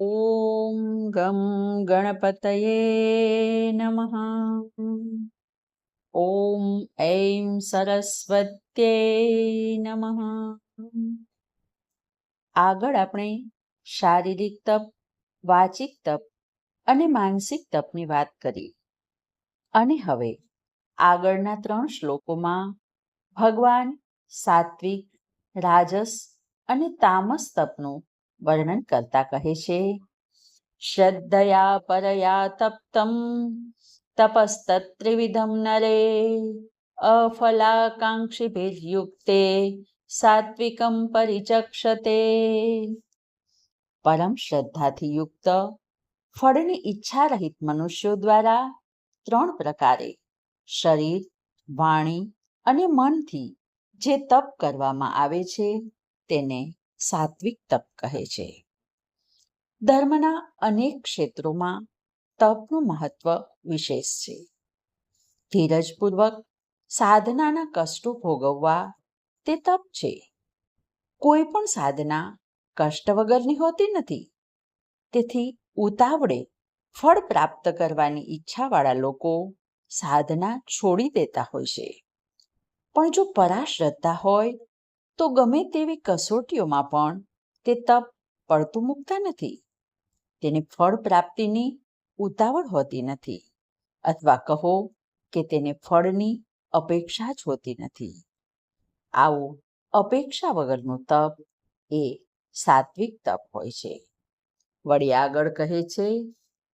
ॐ गं गणपतये नमः ॐ ऐं સરસ્વત્યે નમઃ આગળ આપણે શારીરિક તપ વાચિક તપ અને માનસિક તપની વાત કરી અને હવે આગળના ત્રણ શ્લોકોમાં ભગવાન સાત્વિક રાજસ અને તામસ તપનું વર્ણન કરતા કહે છે, શ્રદ્ધયા પરયા તપ્તમ, તપસ્તત્રિવિધમ નરે અફલાકાંક્ષિભિર્યુક્તે સાત્વિકમ પરિચક્ષતે. પરમ શ્રદ્ધાથી યુક્ત, ફળની ઈચ્છા રહિત મનુષ્યો દ્વારા ત્રણ પ્રકારે, શરીર, વાણી અને મનથી જે તપ કરવામાં આવે છે, તેને સાત્વિક તપ કહે છે. ધર્મના અનેક ક્ષેત્રોમાં તપનું મહત્વ વિશેષ છે. ધીરજપૂર્વક સાધનાના કષ્ટો ભોગવવા તે તપ છે. કોઈ પણ સાધના કષ્ટ વગરની હોતી નથી. તેથી ઉતાવળે ફળ પ્રાપ્ત કરવાની ઈચ્છાવાળા લોકો સાધના છોડી દેતા હોય છે. પણ જો પરાશ્રદ્ધા હોય તો ગમે તેવી કસોટીઓમાં પણ તે તપ પડતું મૂકતા નથી. તેને ફળ પ્રાપ્તિની ઉતાવળ હોતી નથી અથવા કહો કે તેને ફળની અપેક્ષા જ હોતી નથી. આવું અપેક્ષા વગરનું તપ એ સાત્વિક તપ હોય છે. વળી આગળ કહે છે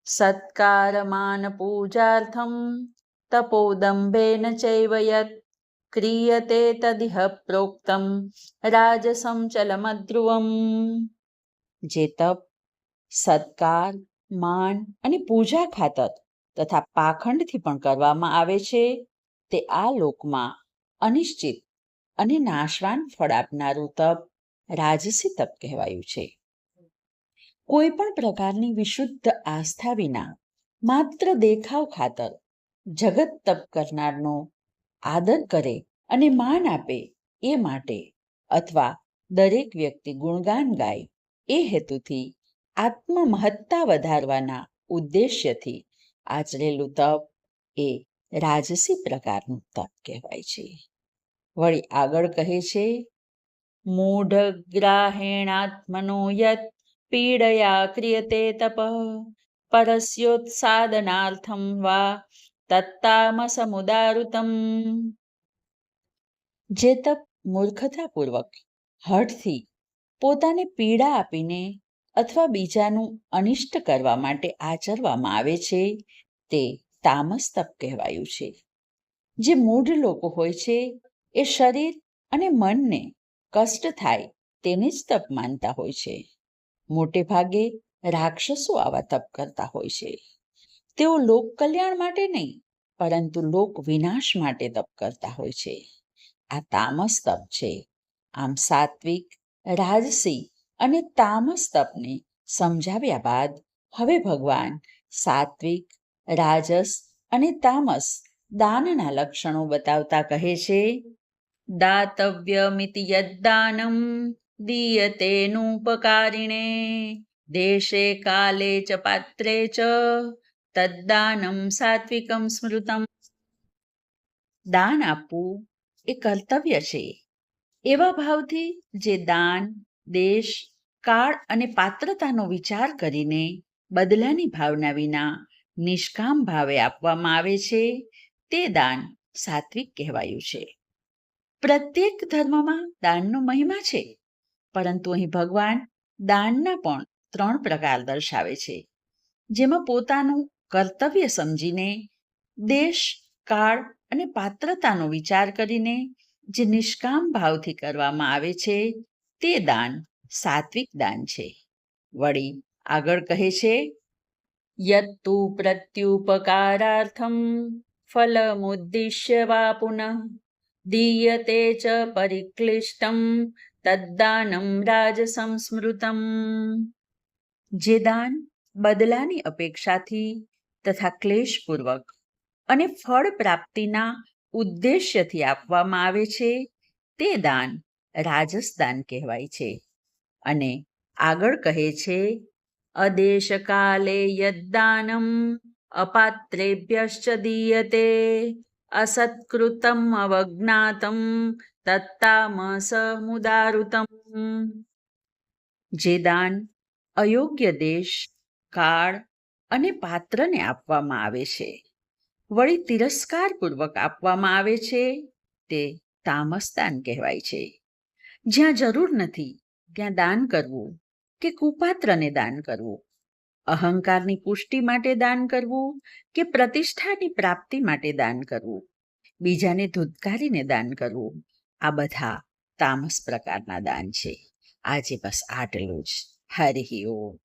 સત્કાર માન પૂજાર્થમ તપોદંભેન ચૈવ યત ક્રિયતે તદિહ પ્રોક્તમ રાજસમ ચલમધ્રુવમ જે તપ સત્કાર માન અને પૂજા ખાતર તથા પાખંડથી પણ કરવામાં આવે છે, તે આ લોકમાં અનિશ્ચિત અને નાશવાન ફળ આપનારું તપ રાજસી તપ કહેવાયું છે. કોઈ પણ પ્રકારની વિશુદ્ધ આસ્થા વિના માત્ર દેખાવ ખાતર જગત તપ કરનારનો આદર કરે અને માન આપે એ માટે અથવા દરેક વ્યક્તિ ગુણગાન ગાય એ હેતુથી આત્મમહત્તા વધારવાના ઉદ્દેશ્યથી આચરેલું તપ એ રાજસી પ્રકારનું તપ કહેવાય છે. વળી આગળ કહે છે, મૂઢગ્રાહેણાત્મનો યત પીડયા ક્રિયતે તપ, પરસ્યોત્સાદનાર્થમ વા તત્તામસમુદારુતમ જે તપ મૂર્ખતાપૂર્વક હઠથી પોતાને પીડા આપીને અથવા બીજાનું અનિષ્ટ કરવા માટે આચરવામાં આવે છે તે તામસ તપ કહેવાયું છે. જે મૂઢ લોકો હોય છે એ શરીર અને મનને કષ્ટ થાય તેને જ તપ માનતા હોય છે. મોટે ભાગે રાક્ષસો આવા તપ કરતા હોય છે. તેઓ લોક કલ્યાણ માટે નહીં, પરંતુ લોક વિનાશ માટે તપ કરતા હોય છે. આ તામસ તપ છે. આમ સાત્વિક, રાજસી અને તામસ તપને સમજાવ્યા બાદ હવે ભગવાન સાત્વિક, રાજસ અને તામસ દાનના લક્ષણો બતાવતા કહે છે, દાતવ્યમિતિ યદ્દાનમ દીયતેનુપકારિણે દેશે કાલે ચ પાત્રે ચ તદ્દાનમ સાત્વિકમ સ્મૃતમ દાન આપવું એ કર્તવ્ય છે। એવા ભાવથી જે દાન, દેશ, કાળ અને પાત્રતાનો વિચાર કરીને બદલાની ભાવના વિના નિષ્કામ ભાવે આપવામાં આવે છે, તે દાન સાત્વિક કહેવાયું છે। પ્રત્યેક ધર્મમાં દાનનો મહિમા છે, પરંતુ અહીં ભગવાન દાનના પણ ત્રણ પ્રકાર દર્શાવે છે, જેમાં પોતાનું કર્તવ્ય સમજીને, દેશ, કાળ અને પાત્રતાનો વિચાર કરીને જે નિષ્કામ ભાવથી કરવામાં આવે છે, તે દાન, સાત્વિક દાન છે. વળી આગળ કહે છે, યત્તુ પ્રત્યુપકારાર્થમ ફલમુદ્દિશ્ય વા પુનઃ દીયતે ચ પરિક્લિષ્ટમ તદ્દાનમ રાજસંસ્મૃતમ. જે દાન બદલાની અપેક્ષાથી તથા ક્લેશપૂર્વક અને ફળ પ્રાપ્તિના ઉદ્દેશ્યથી આપવામાં આવે છે, તે દાન રાજસદાન કહેવાય છે. અને આગળ કહે છે, અદેશકાલે યદ્દાનમ અપાત્રેભ્યશ્ચ દીયતે, અસત્કૃતમ અવજ્ઞાતમ તત્તામસ મુદારુતમ. જે દાન અયોગ્ય દેશ, કાળ અને પાત્રને આપવામાં આવે છે. વળી તિરસ્કારપૂર્વક આપવામાં આવે છે તે તામસ દાન કહેવાય છે. જ્યાં જરૂર નથી, ત્યાં દાન કરવું કે કુપાત્રને દાન કરવું. અહંકારની પુષ્ટિ માટે દાન કરવું કે પ્રતિષ્ઠાની પ્રાપ્તિ માટે દાન કરવું. બીજાને ધૂતકારીને દાન કરવું. આ બધા તામસ પ્રકારના દાન છે. આજે બસ આટલું જ. હરિ ઓમ.